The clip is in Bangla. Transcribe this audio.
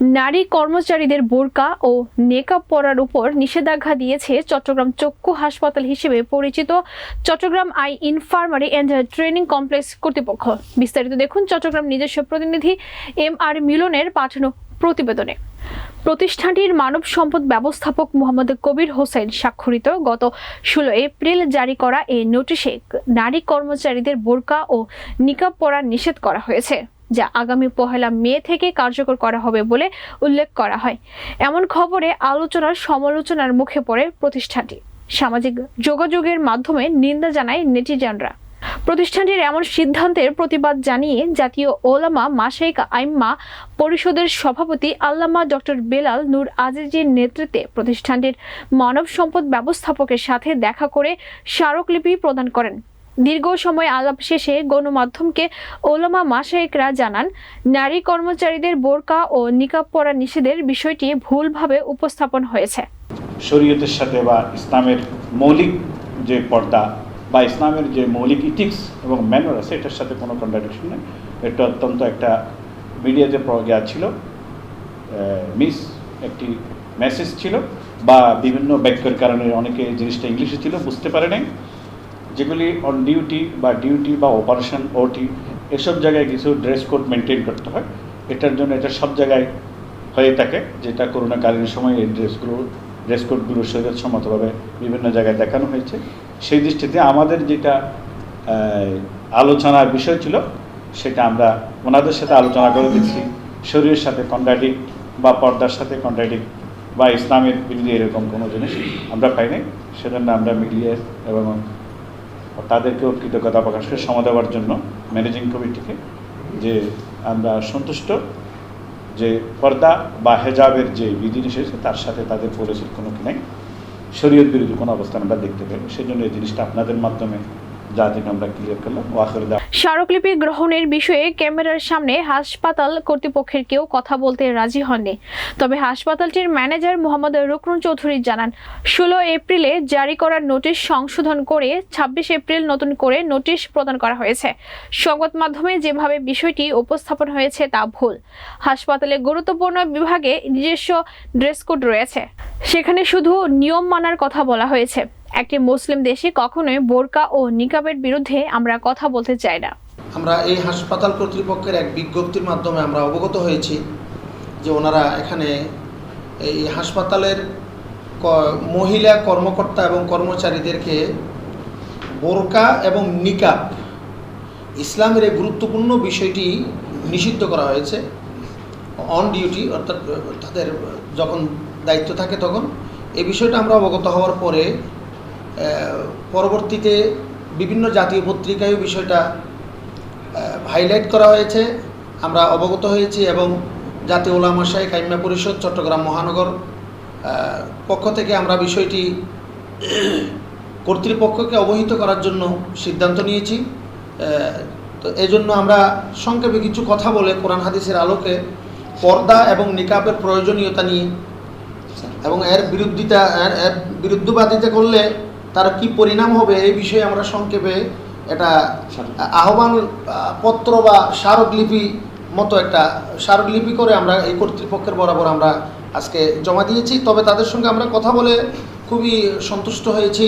নারী কর্মচারীদের বোরকা ও নেকাব পরার উপর নিষেধাজ্ঞা দিয়েছে চট্টগ্রাম চক্ষু হাসপাতাল হিসেবে পরিচিত Chittagong eye infirmary and training complex কর্তৃপক্ষ। বিস্তারিত দেখুন চট্টগ্রাম নিজস্ব প্রতিনিধি এম আর মিলনের পাঠানো প্রতিবেদনে। প্রতিষ্ঠানটির মানব সম্পদ ব্যবস্থাপক মোহাম্মদ কবির হোসেন স্বাক্ষরিত গত ষোলো এপ্রিল জারি করা এই নোটিশে নারী কর্মচারীদের বোরকা ও নিকাব পরা নিষেধ করা হয়েছে। যা আগামী পহেলা মে থেকে কার্যকর করা হবে বলে উল্লেখ করা হয়। এমন খবরে আলোচনার সমালোচনার মুখে পড়ে প্রতিষ্ঠানটি। সামাজিক যোগাযোগের মাধ্যমে নিন্দা জানায় নেটিজনরা। প্রতিষ্ঠানটির এমন সিদ্ধান্তের প্রতিবাদ জানিয়ে জাতীয় ওলামা মাসাইক আইম্মা পরিষদের সভাপতি আল্লামা ডক্টর বেলাল নূর আজিজের নেতৃত্বে প্রতিষ্ঠানটির মানব সম্পদ ব্যবস্থাপকের সাথে দেখা করে স্মারকলিপি প্রদান করেন। দীর্ঘ সময় আলাপ শেষে গণমাধ্যমকে ওলামা মাসাইকরা জানান, নারী কর্মচারীদের বোরকা ও নিকাব পরা নিষেধের বিষয়টি ভুলভাবে উপস্থাপন হয়েছে। শরীয়তের সাথে বা ইসলামের মৌলিক যে পর্দা বা ইসলামের যে মৌলিক ইথিক্স এবং ম্যানার আছে, এটার সাথে কোনো কন্ট্রাডিকশন নেই। এটা অত্যন্ত একটা মিডিয়াতে গিয়া ছিল। মিস, একটি মেসেজ ছিল বা বিভিন্ন বাক্যের কারণে অনেকে জিনিসটা ইংলিশে ছিল, বুঝতে পারে নাই। যেগুলি অন ডিউটি বা ডিউটি বা অপারেশন ওটি এসব জায়গায় কিছু ড্রেস কোড মেনটেন করতে হয়। এটার জন্য এটা সব জায়গায় হয়ে থাকে, যেটা করোনাকালীন সময় এই ড্রেসগুলো ড্রেস কোডগুলো সম্মতভাবে বিভিন্ন জায়গায় দেখানো হয়েছে। সেই দৃষ্টিতে আমাদের যেটা আলোচনার বিষয় ছিল, সেটা আমরা ওনাদের সাথে আলোচনা করে দিচ্ছি শরীরের সাথে কন্ট্রাডিক বা পর্দার সাথে কন্ট্রাডিক বা ইসলামের বিরুদ্ধে এরকম কোনো জিনিস আমরা পাই নাই সেজন্য আমরা মিলিয়ে এবং তাদেরকেও কৃতজ্ঞতা প্রকাশ করে সময় দেওয়ার জন্য ম্যানেজিং কমিটিকে যে আমরা সন্তুষ্ট, যে পর্দা বা হেজাবের যে বিধিনিষেধ তার সাথে তাদের পরিচিত কোনো কি নাই, শরীয়ত বিরোধী কোনো অবস্থান আমরা দেখতে পাই সেই জন্য এই জিনিসটা আপনাদের মাধ্যমে স্মারকলিপি গ্রহণের বিষয়ে ক্যামেরার সামনে হাসপাতাল কর্তৃপক্ষের কেউ কথা বলতে রাজি হননি। তবে হাসপাতালটির ম্যানেজার মোহাম্মদ রুকনুন চৌধুরী জানান, ষোলো এপ্রিলে জারি করা নোটিশ সংশোধন করে ছাব্বিশ এপ্রিল নতুন করে নোটিশ প্রদান করা হয়েছে। সংবাদ মাধ্যমে যেভাবে বিষয়টি উপস্থাপন হয়েছে তা ভুল। হাসপাতালে গুরুত্বপূর্ণ বিভাগে নিজস্ব ড্রেস কোড রয়েছে। সেখানে শুধু নিয়ম মানার কথা বলা হয়েছে। একটি মুসলিম দেশে কখনোই বোরকা ও নিকাবের বিরুদ্ধে আমরা কথা বলতে চাই না। আমরা এই হাসপাতাল কর্তৃপক্ষের এক বিজ্ঞপ্তির মাধ্যমে আমরা অবগত হয়েছি যে ওনারা এখানে এই হাসপাতালের মহিলা কর্মকর্তা এবং কর্মচারীদেরকে বোরকা এবং নিকাব ইসলামের এই গুরুত্বপূর্ণ বিষয়টি নিষিদ্ধ করা হয়েছে। অন ডিউটি অর্থাৎ তাদের যখন দায়িত্ব থাকে তখন এই বিষয়টা আমরা অবগত হওয়ার পরে পরবর্তীতে বিভিন্ন জাতীয় পত্রিকায় বিষয়টা হাইলাইট করা হয়েছে। আমরা অবগত হয়েছি এবং জাতীয় ওলামা শাহী কাইম্যা পরিষদ, চট্টগ্রাম মহানগর পক্ষ থেকে আমরা বিষয়টি কর্তৃপক্ষকে অবহিত করার জন্য সিদ্ধান্ত নিয়েছি। তো এই জন্য আমরা সংক্ষেপে কিছু কথা বলে কোরআন হাদিসের আলোকে পর্দা এবং নিকাবের প্রয়োজনীয়তা নিয়ে এবং এর বিরুদ্ধিতা, এর এর বিরুদ্ধবাদিতা করলে তার কি পরিণাম হবে এই বিষয়ে আমরা সংক্ষেপে এটা আহ্বান পত্র বা স্মারকলিপি মতো একটা স্মারকলিপি করে আমরা এই কর্তৃপক্ষের বরাবর আমরা আজকে জমা দিয়েছি। তবে তাদের সঙ্গে আমরা কথা বলে খুবই সন্তুষ্ট হয়েছি।